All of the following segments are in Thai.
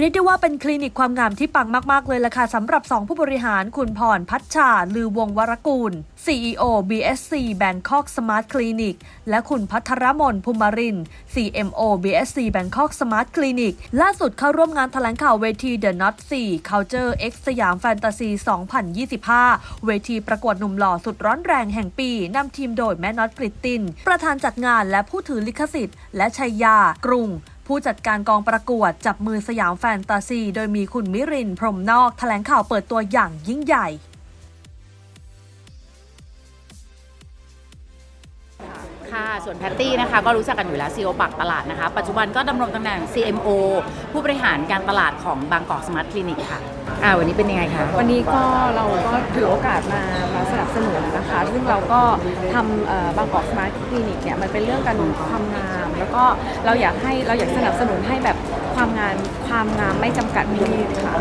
เรียกได้ว่าเป็นคลินิกความงามที่ปังมาก ๆ เลยล่ะค่ะสำหรับ 2 ผู้บริหารคุณพรพัชชา ลือวงวรกูล CEO BSC Bangkok Smart Clinic และคุณพัทรมนภูมิริน CMO BSC Bangkok Smart Clinic ล่าสุดเข้าร่วมงานแถลงข่าวเวที The Not 4 Culture X สยามแฟนตาซี 2025 เวทีประกวดหนุ่มหล่อสุดร้อนแรงแห่งปีนำทีมโดยแม่น็อตกริตติน ประธานจัดงานและผู้ถือลิขสิทธิ์ และชัยยากรุง ผู้จัดการกองประกวดจับมือสยามแฟนตาซี โดยมีคุณมิรินพรมนอกแถลงข่าวเปิดตัวอย่างยิ่งใหญ่ค่ะ ส่วนแพตตี้นะคะก็รู้จักกันอยู่แล้ว CEO ปักตลาดนะคะ ปัจจุบันก็ดำรงตำแหน่ง CMO ผู้บริหารการตลาดของบางกอกสมาร์ทคลินิกค่ะ อ่าวันนี้เป็นยังไงคะ วันนี้ก็เราก็ถือโอกาสมามาสนับสนุนนะคะ ซึ่งเราก็ทำเอ่อบางกอกสมาร์ทคลินิกเนี่ยมันเป็นเรื่องการความงาม แล้วก็เราอยากให้เราอยากสนับสนุนให้แบบความงานความงามไม่จำกัดเพศค่ะ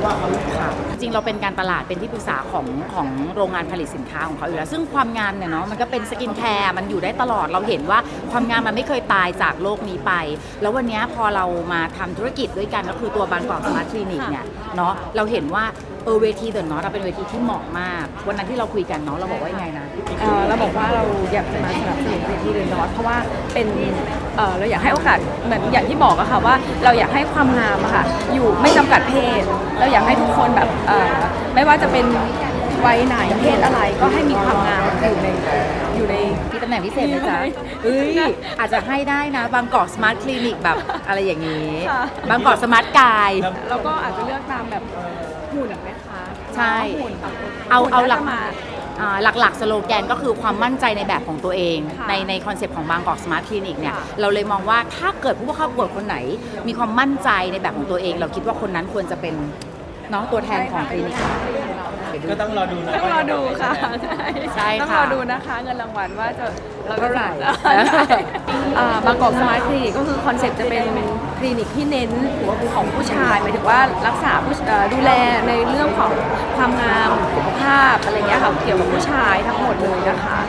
ค่ะจริงๆเราเป็นการตลาดเป็นที่ปรึกษาของของโรงงานผลิตสินค้าของเขาอยู่แล้ว ซึ่งความงามเนี่ยเนาะมันก็เป็นสกินแคร์มันอยู่ได้ตลอดเราเห็นว่าความงามมันไม่เคยตายจากโลกนี้ไป แล้ววันเนี้ยพอเรามาทำธุรกิจด้วยกันก็คือตัวบางกอกสมาร์ทคลินิกเนี่ยเนาะเราเห็นว่าเออเวทีเดอะเนาะเป็นเวทีที่เหมาะมาก วันนั้นที่เราคุยกันเนาะเราบอกว่ายังไงนะเอ่อเราบอกว่าเราอยากจะมาสนับสนุนเวทีเดนนอตเพราะว่าเป็นเอ่อเราอยากให้โอกาสเหมือนอย่างที่บอกอะค่ะว่าเราอยากให้ความงามอะค่ะอยู่ไม่จำกัดเพศ เราอยากให้ทุกคนแบบเอ่อไม่ว่าจะเป็นวัยไหนเพศอะไรก็ให้มีความงามอยู่ในอยู่ใน มีตำแหน่งพิเศษไหมจ๊ะมีเอ้ยอาจจะให้ได้นะ บางกอกสมาร์ทคลินิกแบบอะไรอย่างนี้ ค่ะ บางกอกสมาร์ทกาย แล้วก็อาจจะเลือกตามแบบ หุ่นไหมคะใช่ หุ่นเอาเอาหลักหุ่นน่จะมา อ่าหลักๆ สโลแกนก็คือความมั่นใจในแบบของตัวเอง ค่ะในในคอนเซปต์ของบางกอกสมาร์ทคลินิกเนี่ยค่ะ เราเลยมองว่าถ้าเกิดผู้เข้าประกวดคนไหน มีความมั่นใจในแบบของตัวเอง เราคิดว่าคนนั้นควรจะเป็น เนาะตัวแทนของคลินิกเดี๋ยวดูก็ต้องรอดูนะต้องรอดูค่ะใช่ใช่ต้องค่ะรอดูนะคะ เงินรางวัลว่าจะเราเท่าไหร่ใช่อ่าบางกอกสมาร์ทคลินิกก็คือคอนเซ็ปต์จะเป็นคลินิกที่เน้นของผู้ชายหมายถึงว่ารักษาผู้เอ่อดูแลในเรื่องของความงามสุขภาพอะไรเงี้ยค่ะเกี่ยวกับผู้ชายทั้งหมดเลยนะคะ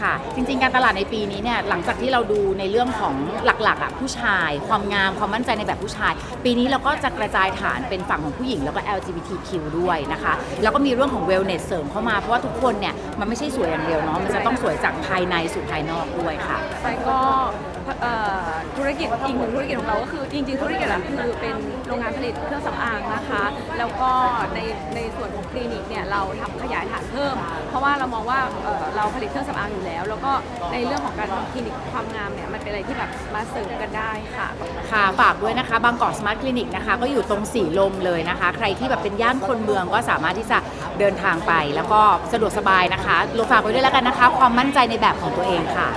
ค่ะ จริง ๆ การตลาดในปีนี้เนี่ยหลังจากที่เราดูในเรื่องของหลักๆอะผู้ชาย ความงามความมั่นใจในแบบผู้ชาย ปีนี้เราก็จะกระจายฐานเป็นฝั่งของผู้หญิงแล้วก็ LGBTQ ด้วยนะคะ แล้วก็มีเรื่องของ wellness เสริมเข้ามา เพราะว่าทุกคนเนี่ย มันไม่ใช่สวยอย่างเดียวเนาะมันจะต้องสวยจากภายในสู่ภายนอกด้วยค่ะใช่ก็เอ่อธุรกิจอีกหนึ่งธุรกิจของเราก็คือจริงๆธุรกิจหลักคือเป็นโรงงานผลิตเครื่องสำอางนะคะ แล้วก็ในใน คลินิกเนี่ยเราทำขยายฐานเพิ่ม เพราะว่าเรามองว่าเเราผลิตเครื่องสำอางอยู่แล้ว แล้วก็ในเรื่องของการทำคลินิกความงามเนี่ยมันเป็นอะไรที่แบบมาเสริมกันได้ค่ะค่ะฝากด้วยนะคะ บางกอกสมาร์ทคลินิกนะคะก็อยู่ตรงสีลมเลยนะคะ ใครที่แบบเป็นย่านคนเมืองก็สามารถที่จะเดินทางไป แล้วก็สะดวกสบายนะคะลงฝากไว้ด้วยแล้วกันนะคะ ความมั่นใจในแบบของตัวเองค่ะ